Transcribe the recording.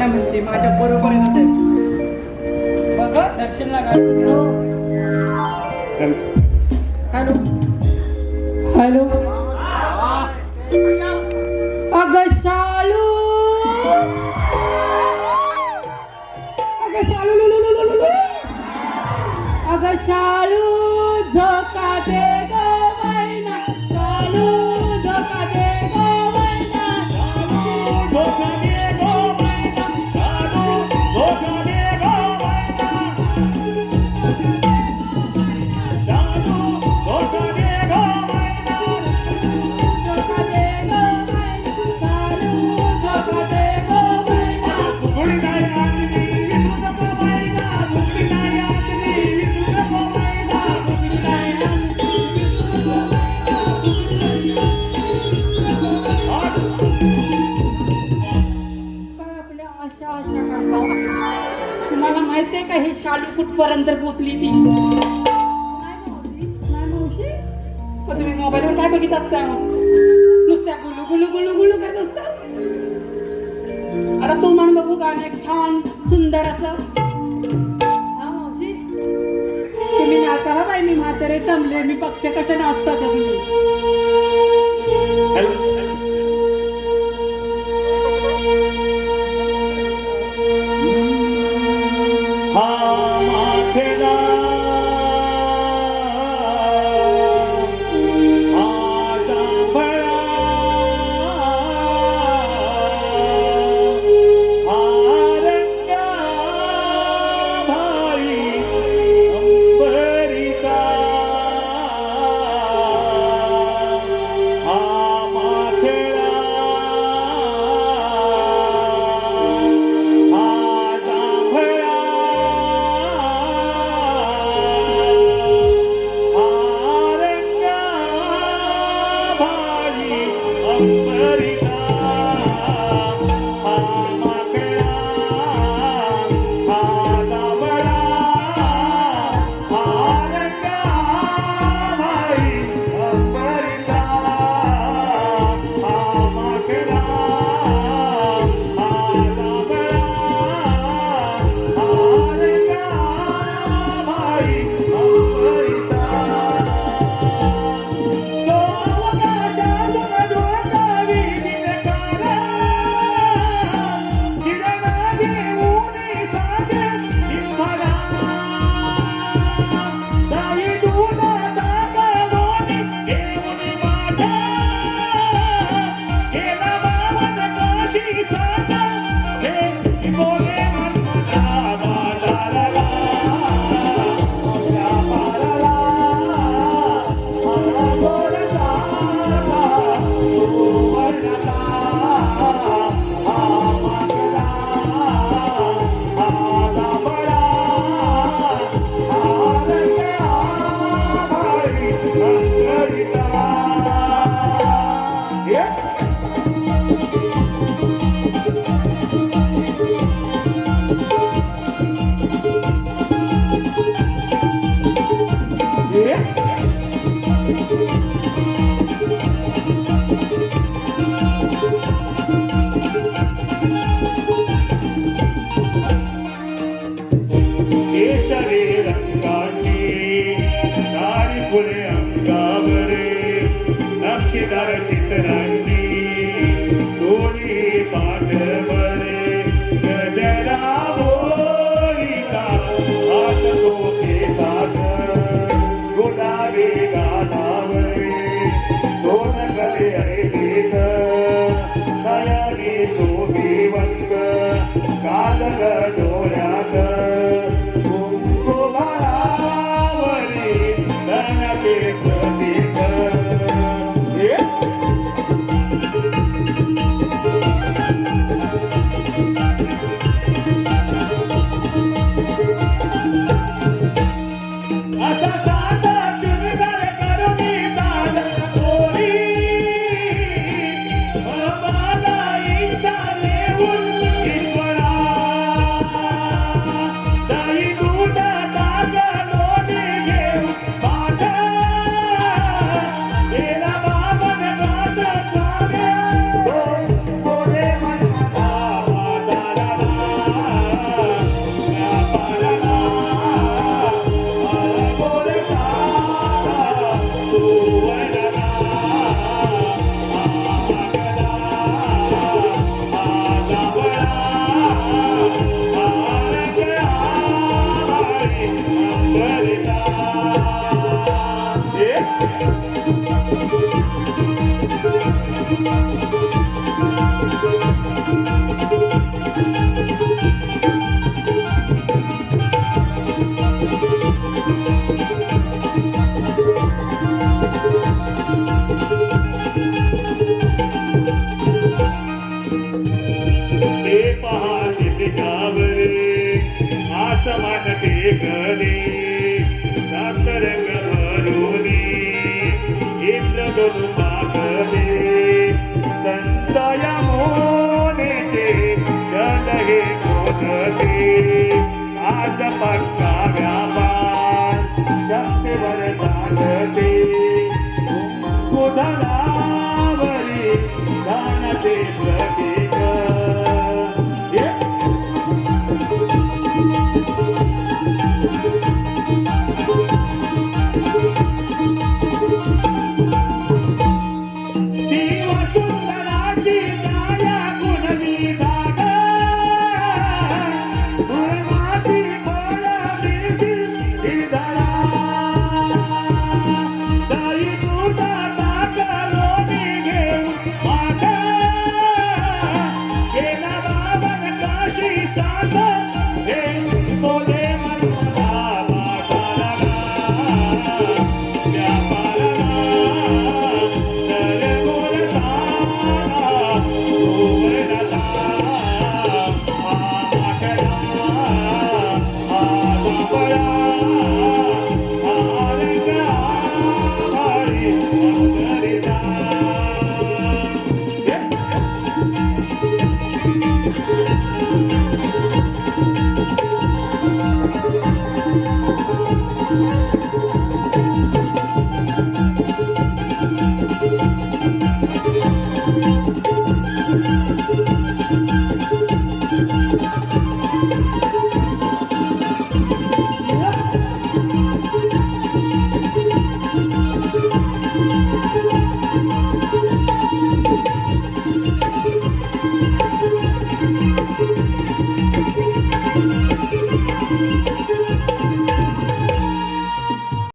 गाणं म्हणते माझ्या बरोबर बघ दर्शनला गाणं हॅलो. हॅलो. अग शालू. अग शालू. अग शालू झोका दे. का हे शालू कुठपर्यंत पोचली ती? पण तुम्ही मोबाईलवर काय बघित असता नुसत्या गुलू गुलू गुलू गुलू करत असता आता तू म्हण बघू गाणं एक छान सुंदर असं. तुम्ही नाचा हा बाई मी म्हातारे दमले मी बघते कशा नाचता तुम्ही ಅಂಗಾವರೆ ನಕ್ಷಿದಾರಕ್ಕೆ आज पक्का व्यापार शक्तीवर सांगते कुधलावरी जाणते प्रतीक.